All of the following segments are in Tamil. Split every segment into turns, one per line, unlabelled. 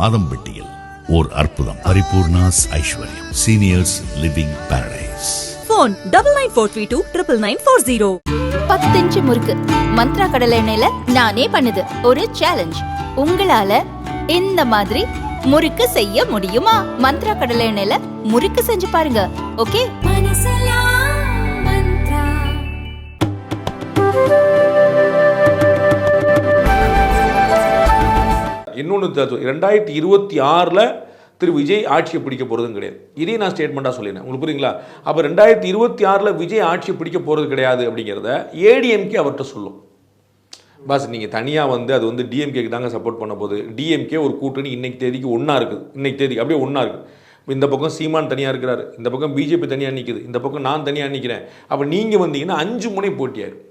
மாதம்பட்டியில் ஓர் அற்புதம். Paripoorna's Aishwaryam. Seniors living paradise
phone double nine four three two triple nine four zero
பத்து இன்ச்சு முறுக்கு. மந்த்ரா கடலை எண்ணெயில நானே பண்ணுது. ஒரு சேலஞ்ச் உங்களால இந்த மாதிரி முறுக்கு செய்ய முடியுமா? மந்த்ரா கடலை எண்ணெயில முறுக்கு செஞ்சு பாருங்க. ஓகே
இன்னொன்று ரெண்டாயிரத்தி இருபத்தி ஆறில் திரு விஜய் ஆட்சியை பிடிக்க போகிறதும் கிடையாது. இதையும் நான் ஸ்டேட்மெண்ட்டாக சொல்லினேன் உங்களுக்கு புரியுங்களா? அப்போ ரெண்டாயிரத்தி இருபத்தி ஆறில் விஜய் ஆட்சியை பிடிக்க போகிறது கிடையாது அப்படிங்கிறத ஏடிஎம்கே அவர்கிட்ட சொல்லும். பாஸ் நீங்கள் தனியாக வந்து அது வந்து டிஎம்கேக்கு தாங்க சப்போர்ட் பண்ண போகுது. டிஎம்கே ஒரு கூட்டணி இன்றைக்கு தேதிக்கு ஒன்றா இருக்குது. இன்றைக்கு தேதிக்கு அப்படியே ஒன்றா இருக்குது. இந்த பக்கம் சீமான் தனியாக இருக்கிறாரு. இந்த பக்கம் பிஜேபி தனியாக நிற்குது இந்த பக்கம் நான் தனியாக நிற்கிறேன் அப்போ நீங்கள் வந்தீங்கன்னா அஞ்சு முனை போட்டியாயிரும்.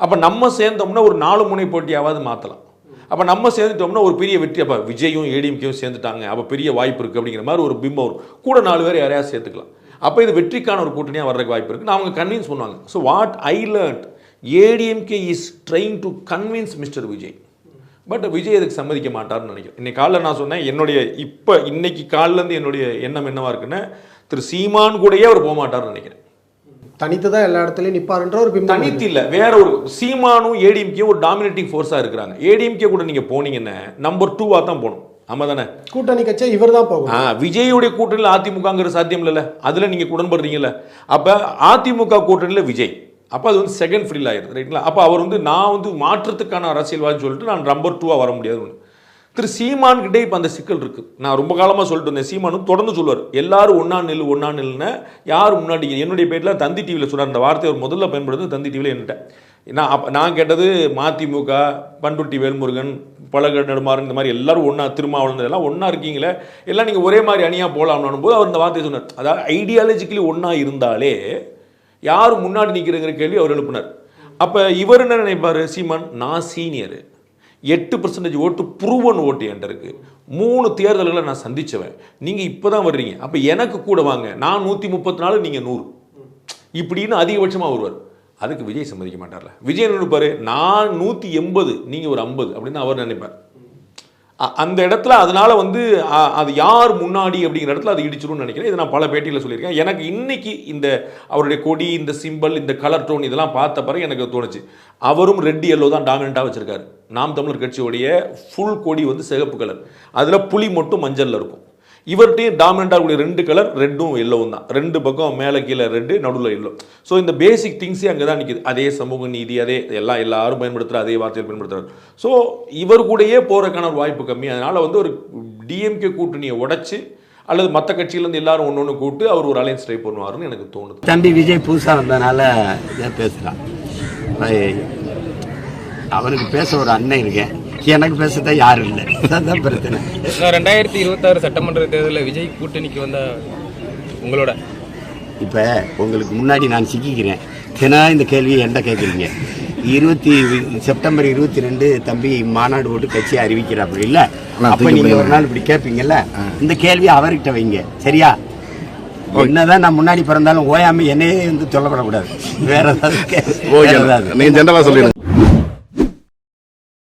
அப்போ நம்ம சேர்ந்தோம்னா ஒரு நாலு முனை போட்டியாவது மாற்றலாம் அப்போ நம்ம சேர்ந்துட்டோம்னா ஒரு பெரிய வெற்றி. அப்போ விஜயும் ஏடிஎம்கேயும் சேர்ந்துட்டாங்க. அப்போ பெரிய வாய்ப்பு இருக்குது அப்படிங்கிற மாதிரி ஒரு பிம்பம் வரும். கூட நாலு பேர் யாரையாவது சேர்த்துக்கலாம். அப்போ இது வெற்றிக்கான ஒரு கூட்டணியாக வர்றதுக்கு வாய்ப்பு இருக்குது நான் அவங்க கன்வின்ஸ் பண்ணுவாங்க. So what I learned ADMK is trying to convince mister Vijay. But Vijay அதுக்கு சம்மதிக்க மாட்டார்னு நினைக்கிறேன். இன்னைக்கு காலைல நான் சொன்னேன் என்னுடைய இப்போ இன்னைக்கு காலிலேருந்து என்னுடைய எண்ணம் என்னவாக இருக்குன்னா திரு சீமான் கூடயே அவர் போக மாட்டார்னு நினைக்கிறேன்.
தனித்து தான் எல்லா இடத்துலயும் நிப்பாருன்ற ஒரு பிம்பம்
தனித்து இல்ல வேற ஒரு சீமானும் ஏடிஎம்கே ஒரு டாமினேட்டிங் ஃபோர்ஸா இருக்கிறாங்க. ஏடிஎம்கே கூட நீங்க போனீங்கன்னா நம்பர் டூவா தான் போகணும். ஆமா தானே?
கூட்டணி கட்சியா இவர் தான் போகும்
ஆ, விஜயுடைய கூட்டணியில் அதிமுகங்கிற சாத்தியம் இல்லைல்ல? அதுல நீங்க உடன்படுறீங்கல்ல அப்ப அதிமுக கூட்டணியில் விஜய். அப்ப அது வந்து செகண்ட் ஃப்ரீல் ஆயிருது ரைட்டுங்களா அப்ப அவர் வந்து நான் வந்து மாற்றத்துக்கான அரசியல்வாதி சொல்லிட்டு நான் நம்பர் டூவா வர முடியாது ஒண்ணு. திரு சீமான் கிட்டே இப்போ அந்த சிக்கல் இருக்குது நான் ரொம்ப காலமாக சொல்லிட்டு இருந்தேன். சீமானும் தொடர்ந்து சொல்லுவார். எல்லாரும் ஒன்றா நெல் ஒன்றா நெல்னு யார் முன்னாடி என்னுடைய பேட்டில் தந்தி டிவியில் சொன்னார். அந்த வார்த்தையை ஒரு முதல்ல பயன்படுத்து தந்தி டிவியில் என்கிட்ட. நான் அப்போ நான் கேட்டது மதிமுக பண்ருட்டி வேல்முருகன் பழக நெடுமாறன் இந்த மாதிரி எல்லாரும் ஒன்றா திருமாவளவன் எல்லாம் ஒன்றா இருக்கீங்களே. எல்லாம் நீங்கள் ஒரே மாதிரி அணியாக போகலாம்னு போது அவர் இந்த வார்த்தையை சொன்னார். அதாவது ஐடியாலஜிக்கலி ஒன்றா இருந்தாலே யார் முன்னாடி நிற்கிறங்கிற கேள்வி அவர் எழுப்பினார். அப்போ இவர் என்ன நினைப்பார்? சீமான் நான் சீனியரு எட்டு பர்சன்டேஜ் ஓட்டு புருவன் ஓட்டு என்கிட்ட மூணு தேர்தல்களை நான் சந்தித்தவன் நீங்கள் இப்போ தான் வர்றீங்க. அப்போ எனக்கு கூட வாங்க. நான் நூற்றி முப்பத்தி நாலு நீங்கள் நூறு. இப்படின்னு அதிகபட்சமாக வருவார். அதுக்கு விஜய் சம்மதிக்க மாட்டார்ல. விஜய் நினைப்பார்? நான் நூற்றி எண்பது நீங்கள் ஒரு ஐம்பது அப்படின்னு அவர் நினைப்பார். அந்த இடத்துல அதனால் வந்து அது யார் முன்னாடி அப்படிங்கிற இடத்துல அது இடிச்சிரும்னு நினைக்கிறேன். இதை நான் பல பேட்டியில் சொல்லியிருக்கேன். எனக்கு இன்னைக்கு இந்த அவருடைய கொடி இந்த சிம்பல் இந்த கலர் டோன் இதெல்லாம் பார்த்த பிறகு எனக்கு தோணுச்சு. அவரும் ரெட் எல்லோ தான் டாமினண்ட்டாக வச்சுருக்காரு. நாம் தமிழர் கட்சியோடைய ஃபுல் கொடி வந்து சிகப்பு கலர் அதில் புலி மட்டும் மஞ்சளில் இருக்கும். இவர்கிட்டையும் டாமினண்டாக இருக்கக்கூடிய ரெண்டு கலர் ரெட்டும் எல்லோவும் தான். ரெண்டு பக்கம் மேலே கீழே ரெட்டு நடுவில் எல்லோ ஸோ இந்த பேசிக் திங்ஸே அங்கே தான் நிற்கிது அதே சமூக நீதி அதே எல்லாம் எல்லாரும் பயன்படுத்துகிற அதே வார்த்தையில் பயன்படுத்துகிறார் ஸோ இவர் கூடயே போகிறதுக்கான ஒரு வாய்ப்பு கம்மி. அதனால் வந்து ஒரு டிஎம்கே கூட்டணியை உடச்சி அல்லது மற்ற கட்சியிலேருந்து எல்லாரும் ஒன்று ஒன்று கூட்டு அவர் ஒரு அலையன்ஸ் ட்ரை பண்ணுவாருன்னு எனக்கு தோணுது.
தம்பி விஜய் புதுசாக வந்தனால பேசுகிறான் அவனுக்கு பேச ஒரு அண்ணன் இருக்கேன். எனக்கு பேசதான் யாரும் இல்லை. அதுதான் பிரச்சனை.
ரெண்டாயிரத்தி இருபத்தாறு சட்டமன்ற தேர்தலில் விஜய் கூட்டணிக்கு வந்த உங்களோட?
இப்போ உங்களுக்கு முன்னாடி நான் சிக்கிக்கிறேன். தினம் இந்த கேள்வியை என்கிட்ட கேட்குறீங்க. இருபத்தி செப்டம்பர் இருபத்தி ரெண்டு தம்பி மாநாடு போட்டு கட்சியை அறிவிக்கிறாப்புல இல்ல? அப்ப நீங்க ஒரு நாள் இப்படி கேட்பீங்கல்ல? இந்த கேள்வி அவர்கிட்ட வைங்க. சரியா? என்னதான் நான் முன்னாடி பிறந்தாலும் ஓயாம என்னையே வந்து சொல்லப்படக்கூடாது. வேற ஏதாவது கே- வேற ஏதாவது.
நீங்க ஜென்ரலா சொல்லிடுங்க